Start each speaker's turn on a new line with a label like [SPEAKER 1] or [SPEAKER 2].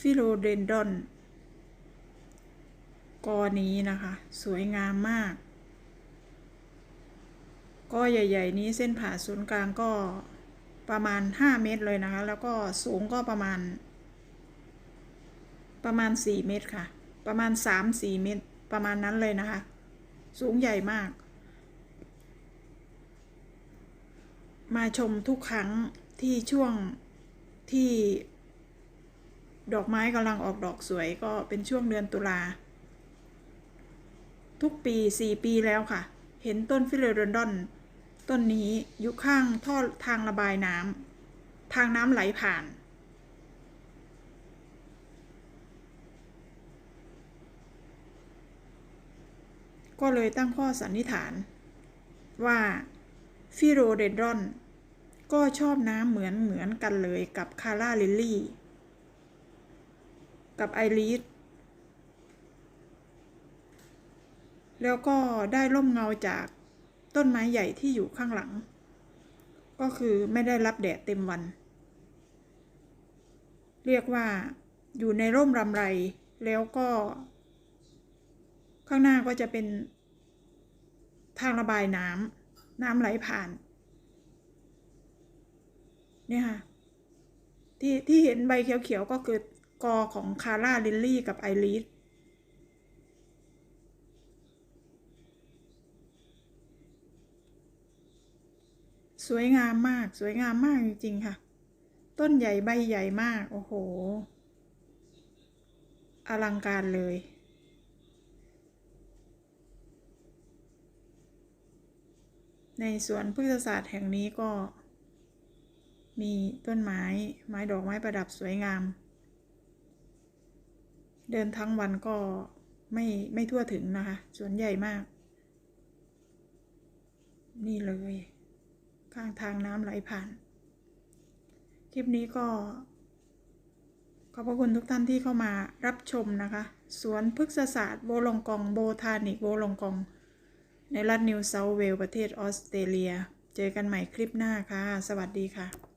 [SPEAKER 1] ฟิโลเดนดอน กอนี้นะคะ สวยงามมาก ก็ใหญ่ ๆ นี้เส้นผ่าศูนย์กลางก็ประมาณ 5 เมตรเลยนะคะ แล้วก็สูงก็ประมาณ ประมาณ 4 เมตรค่ะ ประมาณ 3-4 เมตร ประมาณนั้นเลยนะคะ สูงใหญ่มาก มาชมทุกครั้งที่ช่วงที่ ดอกไม้กำลังออกดอกสวยก็เป็นช่วงเดือนตุลา ทุกปีสี่ปีแล้วค่ะ เห็นต้นฟิเลโดนดอนต้นนี้อยู่ข้างท่อทางระบายน้ำทางน้ำไหลผ่าน ก็เลยตั้งข้อสันนิษฐาน ว่าฟิโรเดนดอนก็ชอบน้ำเหมือนเหมือนกันเลยกับคาร่าลิลลี่ กับไอรีสแล้วก็ได้ร่มเงาจากต้นไม้ใหญ่ที่อยู่ข้างหลัง ก็คือไม่ได้รับแดดเต็มวัน เรียกว่าอยู่ในร่มรำไร แล้วก็ ข้างหน้าก็จะเป็นทางระบายน้ำน้ำไหลผ่าน เนี่ยค่ะที่ที่เห็นใบเขียวๆก็คือ กอของคาร่าลิลลี่กับไอรีสสวยงามมากสวยงามมากจริงๆค่ะ ต้นใหญ่ใบใหญ่มาก โอ้โห อลังการเลย ในสวนพฤกษศาสตร์แห่งนี้ก็มีต้นไม้ ไม้ดอกไม้ประดับสวยงาม เดินทั้งวันก็ไม่ไม่ทั่วถึงนะคะ สวนใหญ่มาก นี่เลย ข้างทางน้ำไหลผ่าน คลิปนี้ก็ ขอบพระคุณทุกท่านที่เข้ามารับชมนะคะ สวนพฤกษศาสตร์โบลงกองโบทานิกโบลงกอง ในรัฐนิวเซาท์เวลประเทศออสเตรเลีย เจอกันใหม่คลิปหน้าค่ะ สวัสดีค่ะ